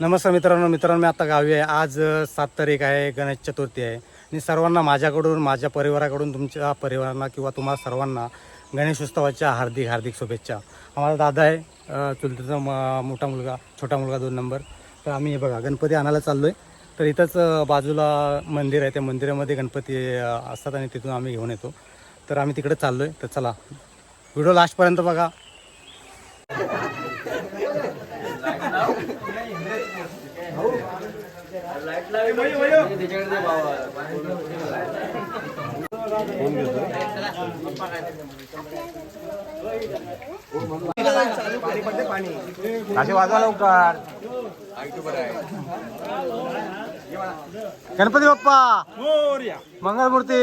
नमस्कार मित्रांनो मित्रांनो मी आता गावी आहे. आज सात तारीख आहे गणेश चतुर्थी आहे. आणि सर्वांना माझ्याकडून माझ्या परिवाराकडून तुमच्या परिवारांना किंवा तुम्हाला सर्वांना गणेश उत्सवाच्या हार्दिक हार्दिक शुभेच्छा. आम्हाला दादा आहे चुलतीचा म मोठा मुलगा छोटा मुलगा दोन नंबर. तर आम्ही हे बघा गणपती आणायला चाललो आहे तर इथंच बाजूला मंदिर आहे त्या मंदिरामध्ये गणपती असतात आणि तिथून आम्ही घेऊन येतो. तर आम्ही तिकडे चाललो आहे तर चला व्हिडिओ लास्टपर्यंत बघा. असे वाजवा लवकर गणपती बाप्पा मंगळमूर्ती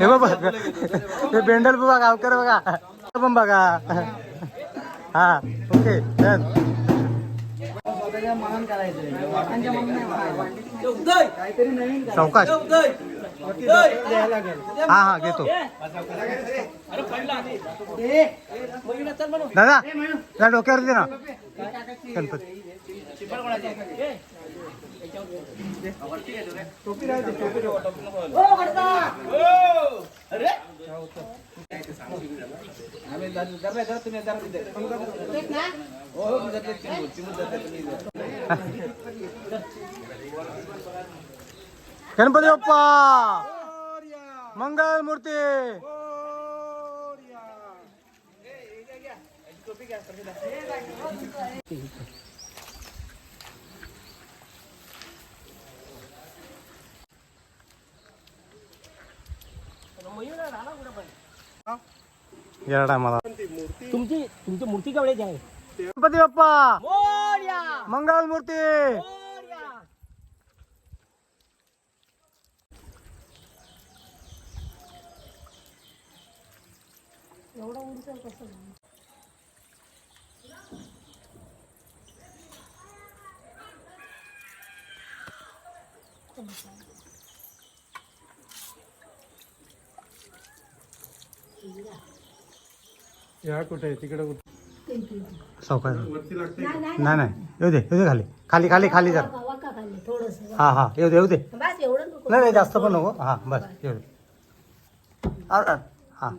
हे बघ हे बेंडल बघा गावकर बघा. पण बघा. हा ओके सावकाश हा हा घेतो. दादा त्या डोक्यावर दे ना. गणपती. गणपती बाप्पा! मंगल मूर्ती! या टायमाला तुमची तुमची मूर्ती केवढ्याची आहे? गणपती बाप्पा! मोरया मंगल मूर्ती! या कुठे तिकडे कुठे? सावकाश नाही नाही येऊ दे येऊ दे खाली. खाली खाली खाली जर थोडस. हा हा. येऊ दे येऊ दे. बस एवढं नको नाही नाही जास्त पण नको. हा बस येऊ दे. हा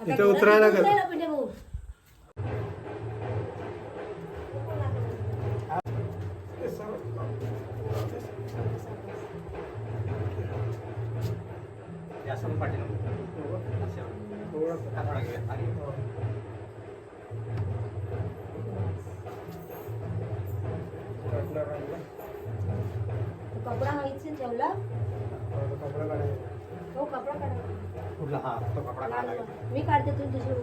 इथे उतरायला कर. कपडा माहिती ठेवला हो कपडा काढा कुठला हा तो कपडा काढायला लागेल. मी काढते तुम्ही दुसरी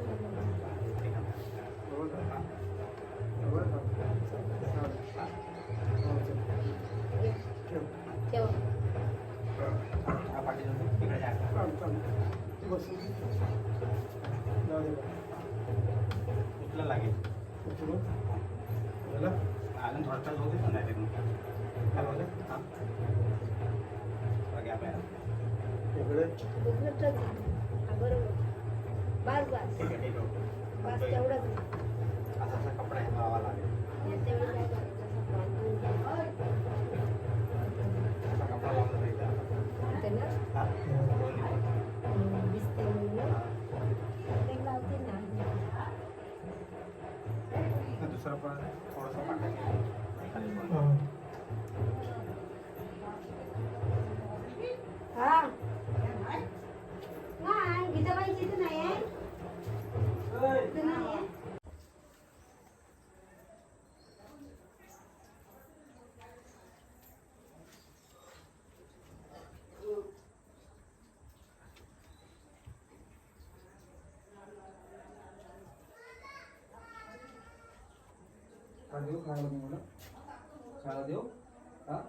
ठेव हा. तिकडे जा. उचलायला लागेल? अजून थोडा तास होते पण नाही. काय बोलले? हा. हा बरोबर. बस तेवढंच. असा असा कपडा आहे लावावा लागेल. पण थोडंसं पाठवायचं. खाली पण. खायला नाही, गीताबाईची देऊ खायला खायला देऊ हा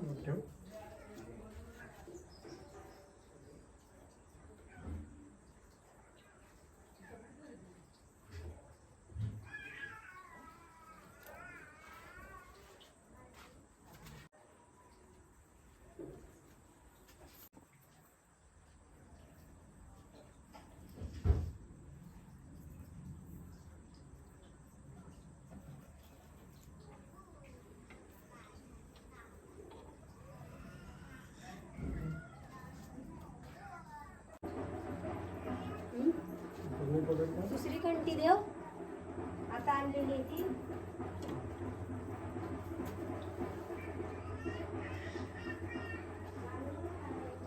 Thank you कमी पडेल का दुसरी कंटी देव. आता आणलेली आहे ती.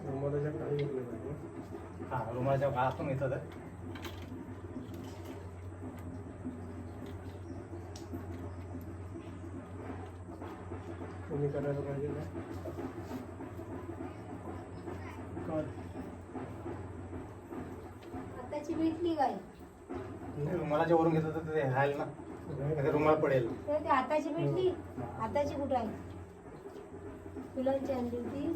रुमालाच्या हा रुमाच्या काळातून येतं तर. कमी करायला पाहिजे ना कर आताची भेटली काय रुमालाच्या वरून घेतलं तर ते राहील ना. रुमाल पडेल. तर ती आताची भेटली आताची कुठं आहे? फुलांची आणली होती.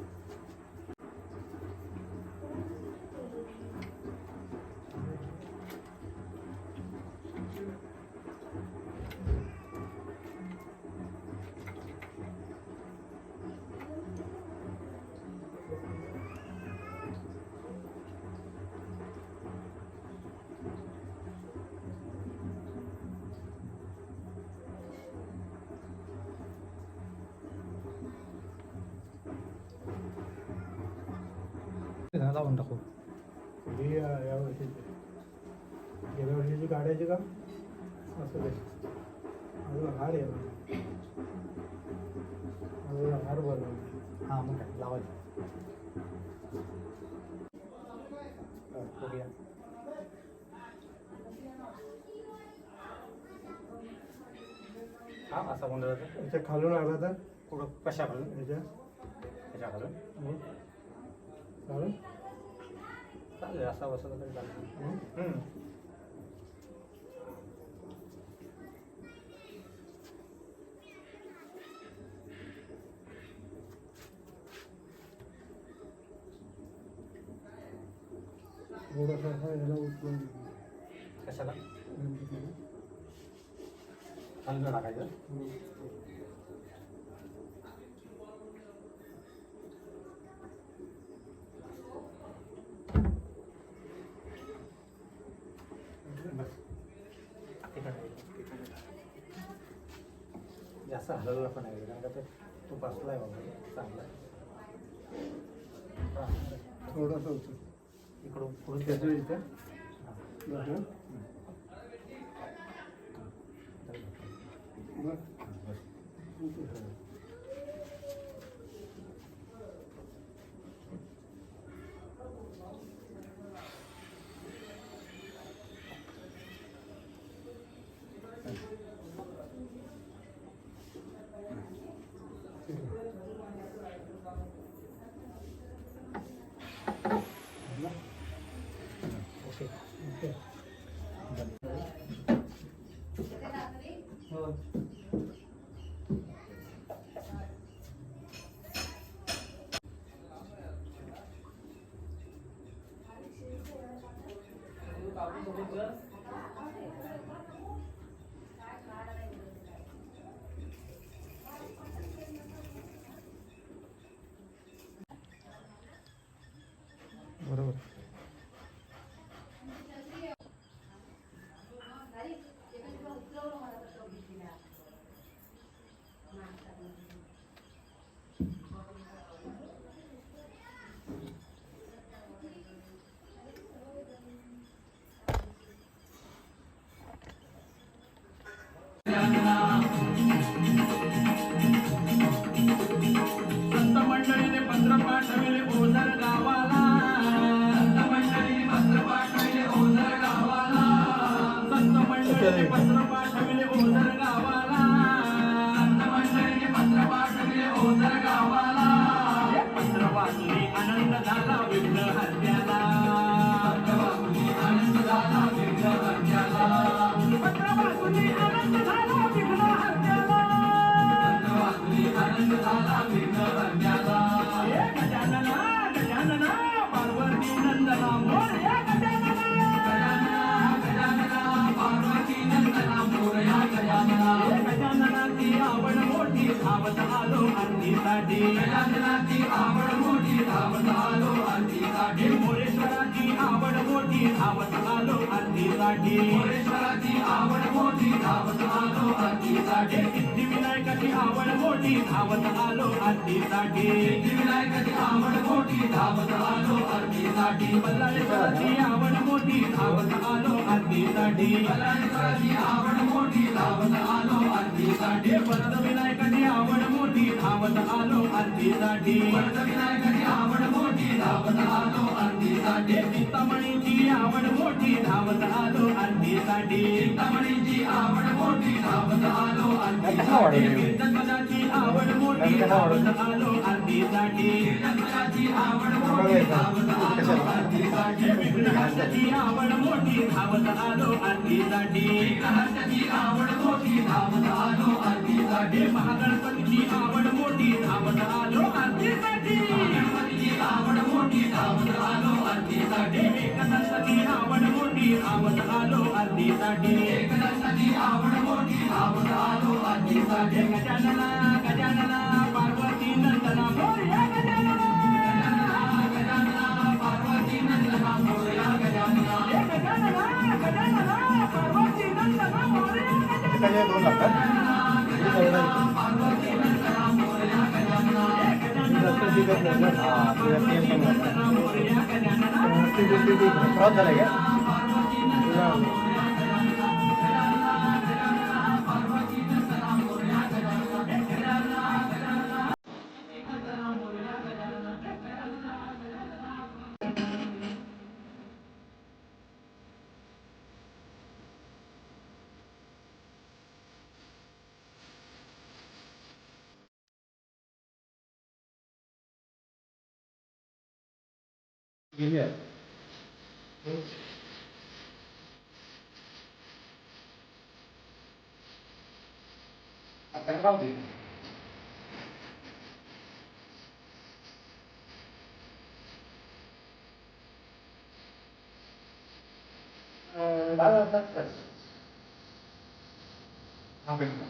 लावून टाकू. ही या वर्षीची. गेल्या वर्षीची काढायची का? असं अजून हार आहे. अजून हार हा मग काय लावायचं. हा, बघूया. हा असा गोंधळ. याच्या खालून आला तर? कुठं कशा घालून याच्या? कशा घालून हं. चालेल चालेल असा बसवलं तरी चालेल हं. हम्म. थोडासा असा याला उचलून घे. कशाला गणपतीला. खालून टाकायचं हं. बस तिकडे जास्त हलवलं पण आहे कारण का ते तू बसलाय बाबा चांगला हा. थोडासा उचल इकडून पुढून त्याचं इथे बघा. बस. เลย विनायकाची आवड मोठी धावत आलो आरतीसाठी विनायकाची आवड मोठी धावत आलो आरतीसाठी बल्लाळेश्वराची आवड मोठी धावत आलो आरतीसाठी बल्लाळेश्वराची आवड मोठी धावत आलो आरतीसाठी परत विनायकाची आवड मोठी धावत आलो आरतीसाठी परत विनायकाची आवड मोठी धावत आलो आरतीसाठी चिंतामणीची आवड मोठी धावत आलो आरतीसाठी चिंतामणीची आवड मोठी धावत आलो आरतीसाठी कीर्तनाची आवड मोठी धावत आलो आरतीसाठी कीर्तनाची आवड मोठी धावत आलो आरतीसाठी विघ्नहासाची आवड मोठी धावत आलो आरतीसाठी विघ्नहासाची आवड मोठी धावत आलो आरतीसाठी महागणपतीची आवड मोठी धावत क्रॉस झालं का गेली आहे आता राहू दे अं, दादा, दादा, दादा. हा, भेट ना.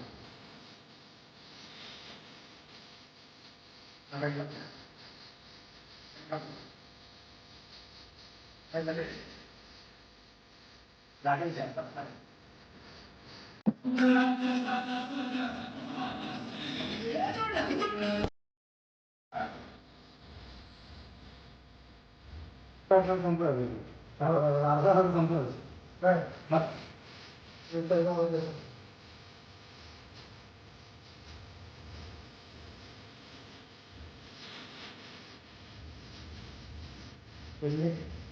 cái vấn đề là cái giải tập này 항상 선보여요. 항상 선보여요. 네. 맞. 일단 이거 먼저. 왜냐?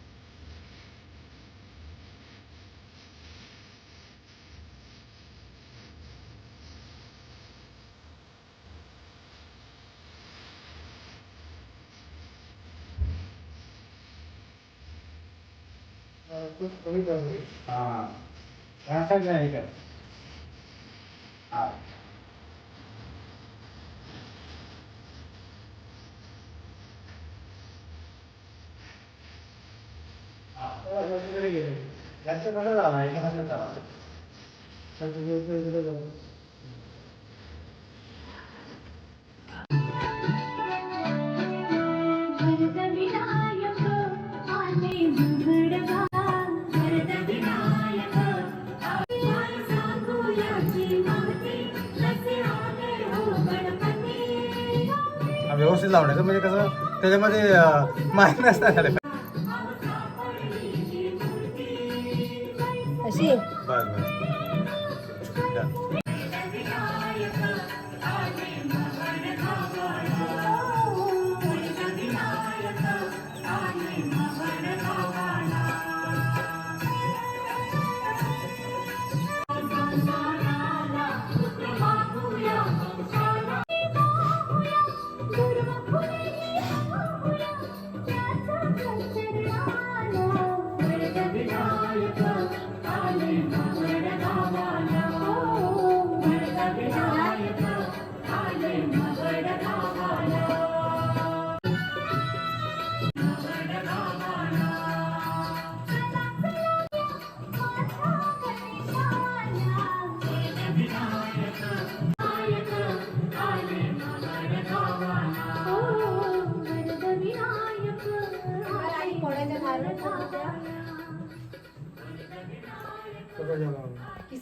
काय झाले लागेल ते आता. संपलं संपलं अर्धा तास संपलं काय मग पहिले हा काय नाही का हा जास्त कसं झाला एका हातात झाला वरदविनायक व्यवस्थित लावण्याचं. म्हणजे कसं त्याच्यामध्ये माहीत नसतं झालं. अशी?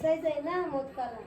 বোঝাই না মোট কালা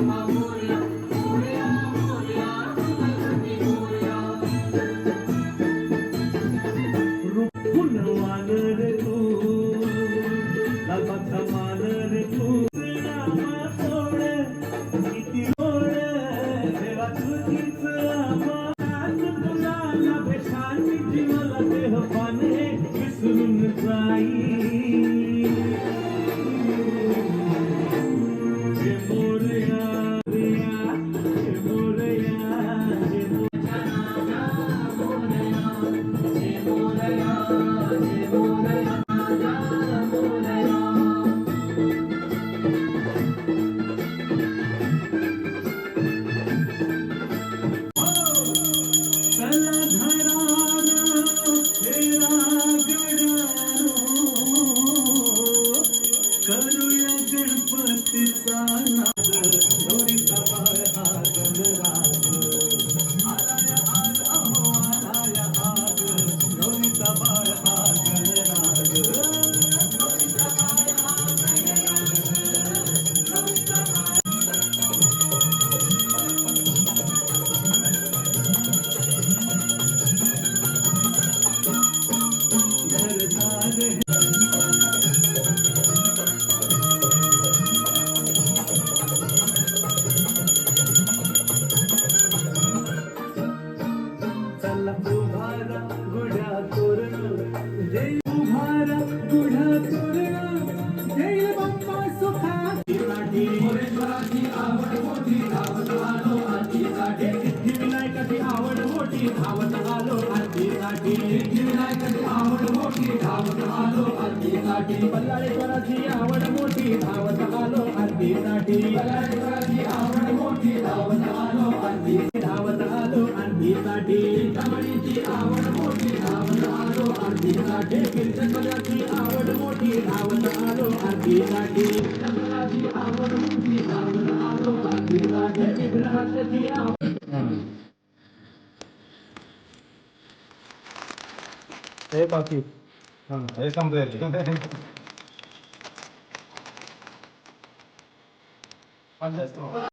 alma. Hare धावत आलो हत्तीसाठी बल्लाळेश्वराची आवड मोठी धावत आलो हत्तीसाठी बल्लाळेश्वराची आवड मोठी धावत आलो हत्ती धावत आलो हत्तीसाठी कमळीची आवड मोठी धावत आलो हत्तीसाठी कीर्तनाची आवड मोठी धावत आलो हत्तीसाठी आवड मोठी धावत आलो हत्तीसाठी आवड हे बाकी. 형 A상도 해네 완전 또.